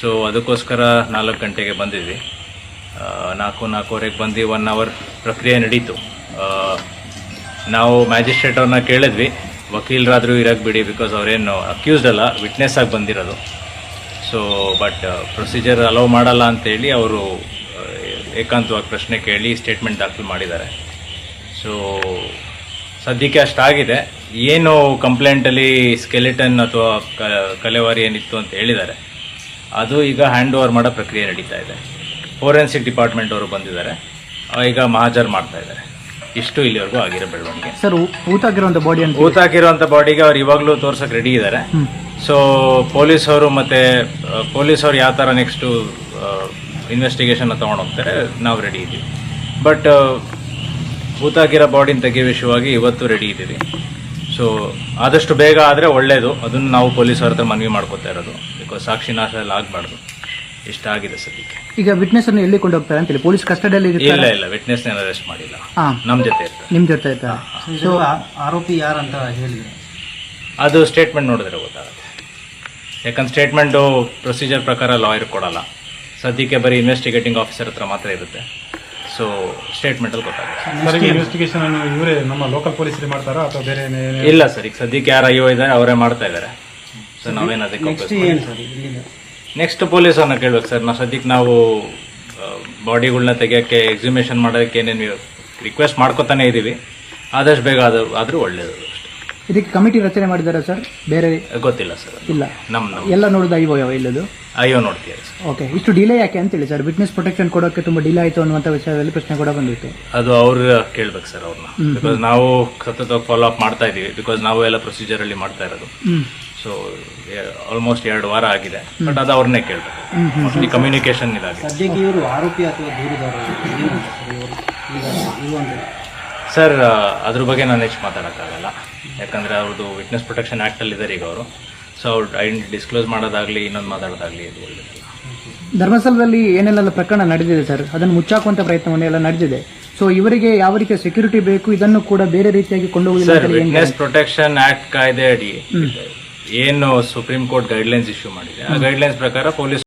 So ಅದಕ್ಕೋಸ್ಕರ ನಾಲ್ಕು ಗಂಟೆಗೆ ಬಂದಿದ್ವಿ. ನಾಲ್ಕು, ನಾಲ್ಕೂವರೆಗೆ ಬಂದು ಒನ್ ಅವರ್ ಪ್ರಕ್ರಿಯೆ ನಡೀತು. ನಾವು ಮ್ಯಾಜಿಸ್ಟ್ರೇಟ್ ಅವ್ರನ್ನ ಕೇಳಿದ್ವಿ. ವಕೀಲರಾದರೂ ಇರಕ್ಕೆ ಬಿಡಿ ಬಿಕಾಸ್ ಅವರೇನು ಅಕ್ಯೂಸ್ಡ್ ಅಲ್ಲ ವಿಟ್ನೆಸ್ ಆಗಿ ಬಂದಿರೋದು. ಸೊ ಬಟ್ ಪ್ರೊಸೀಜರ್ ಅಲೌ ಮಾಡಲ್ಲ ಅಂತೇಳಿ ಅವರು ಏಕಾಂತವಾಗಿ ಪ್ರಶ್ನೆ ಕೇಳಿ ಸ್ಟೇಟ್ಮೆಂಟ್ ದಾಖಲು ಮಾಡಿದ್ದಾರೆ. ಸೊ ಸದ್ಯಕ್ಕೆ ಅಷ್ಟಾಗಿದೆ ಏನು ಕಂಪ್ಲೇಂಟಲ್ಲಿ ಸ್ಕೆಲೆಟನ್ ಅಥವಾ ಕಲೆವಾರಿ ಏನಿತ್ತು ಅಂತ ಹೇಳಿದ್ದಾರೆ. ಅದು ಈಗ ಹ್ಯಾಂಡ್ ಓವರ್ ಮಾಡೋ ಪ್ರಕ್ರಿಯೆ ನಡೀತಾ ಇದೆ. ಫೋರೆನ್ಸಿಕ್ ಡಿಪಾರ್ಟ್ಮೆಂಟ್ ಅವರು ಬಂದಿದ್ದಾರೆ. ಈಗ ಮಹಾಜರ್ ಮಾಡ್ತಾ ಇದ್ದಾರೆ. ಇಷ್ಟು ಇಲ್ಲಿವರೆಗೂ ಆಗಿರೋ ಬೆಳವಣಿಗೆ. ಸರ್ ಊತಾಕಿರುವಂಥ ಬಾಡಿ ಊತಾಕಿರುವಂಥ ಬಾಡಿಗೆ ಅವ್ರು ಇವಾಗಲೂ ತೋರ್ಸಕ್ಕೆ ರೆಡಿ ಇದ್ದಾರೆ. ಸೊ ಪೊಲೀಸ್ ಅವರು ಮತ್ತೆ ಪೊಲೀಸ್ ಅವ್ರು ಯಾವ ಥರ ನೆಕ್ಸ್ಟು ಇನ್ವೆಸ್ಟಿಗೇಷನ್ ತಗೊಂಡು ಹೋಗ್ತಾರೆ ನಾವು ರೆಡಿ ಇದ್ದೀವಿ. ಬಟ್ ಊತಾಕಿರೋ ಬಾಡಿನ ತೆಗೆಯೋ ವಿಷಯವಾಗಿ ಇವತ್ತು ರೆಡಿ ಇದ್ದೀವಿ. ಸೊ ಆದಷ್ಟು ಬೇಗ ಆದರೆ ಒಳ್ಳೆಯದು ಅದನ್ನು ನಾವು ಪೊಲೀಸ್ ಅವ್ರ ಹತ್ರ ಮನವಿ ಮಾಡ್ಕೋತಾ ಇರೋದು. ಬಿಕಾಸ್ ಸಾಕ್ಷಿ ನಾಶ ಎಲ್ಲ ಆಗಬಾರ್ದು. ಇಷ್ಟ ಆಗಿದೆ ಸದ್ಯಕ್ಕೆ. ಈಗ ವಿಟ್ನೆಸ್ ಅನ್ನು ಎಲ್ಲಿ ಕೊಂಡು ಹೋಗ್ತಾರೆ ಅಂತೇಳಿ ಪೊಲೀಸ್ ಕಸ್ಟಡಿಯಲ್ಲಿ ಇಲ್ಲ ಇಲ್ಲ ಇಲ್ಲ ವಿಟ್ನೆಸ್ ಅರೆಸ್ಟ್ ಮಾಡಿಲ್ಲ. ಹಾ. ನಮ್ಮ ಜೊತೆ ಇರ್ತಾರೆ. ನಿಮ್ ಜೊತೆ ಆಯ್ತಾ ಸೊ ಆರೋಪಿ ಯಾರಂತ ಹೇಳಿದ್ರು? ಅದು ಸ್ಟೇಟ್ಮೆಂಟ್ ನೋಡಿದ್ರೆ ಗೊತ್ತಾಗುತ್ತೆ. ಯಾಕಂದ್ರೆ ಸ್ಟೇಟ್ಮೆಂಟು ಪ್ರೊಸೀಜರ್ ಪ್ರಕಾರ ಲಾಯರ್ ಕೊಡಲ್ಲ. ಸದ್ಯಕ್ಕೆ ಬರೀ ಇನ್ವೆಸ್ಟಿಗೇಟಿಂಗ್ ಆಫೀಸರ್ ಹತ್ರ ಮಾತ್ರ ಇರುತ್ತೆ. ಸೊ ಸ್ಟೇಟ್ಮೆಂಟಲ್ಲಿ ಗೊತ್ತಾಗುತ್ತೆ. ಸರ್. ಇನ್ವೆಸ್ಟಿಗೇಷನ್ ಅನ್ನು ಇವರೇ ನಮ್ಮ ಲೋಕಲ್ ಪೊಲೀಸರು ಮಾಡ್ತಾರಾ ಅಥವಾ ಬೇರೆ ಏನೇ- ಇಲ್ಲ ಸರ್ ಈಗ ಸದ್ಯಕ್ಕೆ ಯಾರು ಅಯ್ಯೋ ಇದ್ದಾರೆ ಅವರೇ ಮಾಡ್ತಾ ಇದ್ದಾರೆ. ಸೊ ನಾವೇನು ಅದಕ್ಕೆ ನೆಕ್ಸ್ಟ್ ಏನು ಸರ್ ಇಲ್ಲಿಂದ ನೆಕ್ಸ್ಟ್ ಪೊಲೀಸ್ ಅನ್ನ ಕೇಳ್ಬೇಕು ಸರ್. ನಾವು ಸದ್ಯಕ್ಕೆ ನಾವು ಬಾಡಿಗಳನ್ನ ತೆಗಿಯೋಕ್ಕೆ ಎಕ್ಸಿಮೇಷನ್ ಮಾಡೋಕ್ಕೆ ಏನೇನು ರಿಕ್ವೆಸ್ಟ್ ಮಾಡ್ಕೊತಾನೆ ಇದ್ದೀವಿ ಆದಷ್ಟು ಬೇಗ ಅದು ಆದರೂ ಒಳ್ಳೆಯದು ಇದಕ್ಕೆ ಕಮಿಟಿ ರಚನೆ ಮಾಡಿದ್ದಾರೆ ಸರ್? ಬೇರೆ ಗೊತ್ತಿಲ್ಲ ಸರ್. ಇಲ್ಲ. ನಮ್ಮ ಎಲ್ಲ ನೋಡಿದ ಐವೋ ಯಾವ ಇಲ್ಲದು? ಅಯ್ಯೋ ನೋಡ್ತೀವಿ ಸರ್. ಓಕೆ ಇಷ್ಟು ಡಿಲೇ ಯಾಕೆ ಅಂತೇಳಿ ಸರ್? ವಿಟ್ನೆಸ್ ಪ್ರೊಟೆಕ್ಷನ್ ಕೊಡೋಕೆ ತುಂಬ ಡಿಲೇ ಆಯಿತು ಅನ್ನುವಂಥ ವಿಷಯದಲ್ಲಿ ಪ್ರಶ್ನೆ ಕೂಡ ಬಂದಿತ್ತು. ಅದು ಅವ್ರು ಕೇಳ್ಬೇಕು ಸರ್ ಅವ್ರನ್ನ. ಬಿಕಾಸ್ ನಾವು ಸತತವಾಗಿ ಫಾಲೋ ಅಪ್ ಮಾಡ್ತಾ ಇದ್ದೀವಿ ಬಿಕಾಸ್ ನಾವು ಎಲ್ಲ ಪ್ರೊಸೀಜರಲ್ಲಿ ಮಾಡ್ತಾ ಇರೋದು. ಸೊ ಆಲ್ಮೋಸ್ಟ್ ಎರಡು ವಾರ ಆಗಿದೆ. ಬಟ್ ಅದು ಅವ್ರನ್ನೇ ಕೇಳ್ತಾರೆ. ಮೋಸ್ಟ್ಲಿ ಕಮ್ಯುನಿಕೇಶನ್ ಇದಾಗಿದೆ. ಸದ್ಯಕ್ಕೆ ಇವರು ಆರೋಪಿ ಅಥವಾ ದೂರುದಾರ ಏನು? ಸರ್ ಇವರು ಈಗ ಇರುವಂತ ಸರ್ ಅದ್ರ ಬಗ್ಗೆ ನಾನು ಹೆಚ್ಚು ಮಾತಾಡೋಕ್ಕಾಗಲ್ಲ. ಯಾಕಂದರೆ ಅವ್ರದ್ದು ವಿಟ್ನೆಸ್ ಪ್ರೊಟೆಕ್ಷನ್ ಆ್ಯಕ್ಟಲ್ಲಿ ಇದ್ದಾರೆ ಈಗ ಅವರು. ಸೊ ಅವ್ರು ಐಡೆಂಟಿ ಡಿಸ್ಕ್ಲೋಸ್ ಮಾಡೋದಾಗಲಿ ಇನ್ನೊಂದು ಮಾತಾಡೋದಾಗ್ಲಿ ಇದು ಒಳ್ಳೆಯದಿಲ್ಲ ಧರ್ಮಸ್ಥಳದಲ್ಲಿ ಏನೆಲ್ಲ ಪ್ರಕರಣ ನಡೆದಿದೆ ಸರ್ ಅದನ್ನು ಮುಚ್ಚಾಕುವಂತ ಪ್ರಯತ್ನವನ್ನೆಲ್ಲ ನಡೆದಿದೆ. ಸೊ ಇವರಿಗೆ ಯಾವ ರೀತಿಯ ಸೆಕ್ಯೂರಿಟಿ ಬೇಕು? ಇದನ್ನು ಕೂಡ ಬೇರೆ ರೀತಿಯಾಗಿ ಕೊಂಡೋಗಿ ಸರ್ ವಿಟ್ನೆಸ್ ಪ್ರೊಟೆಕ್ಷನ್ ಆಕ್ಟ್ ಕಾಯ್ದೆ ಅಡಿ. ಏನು ಸುಪ್ರೀಂ ಕೋರ್ಟ್ ಗೈಡ್ಲೈನ್ಸ್ ಇಶ್ಯೂ ಮಾಡಿದೆ. ಆ ಗೈಡ್ಲೈನ್ಸ್ ಪ್ರಕಾರ ಪೊಲೀಸ್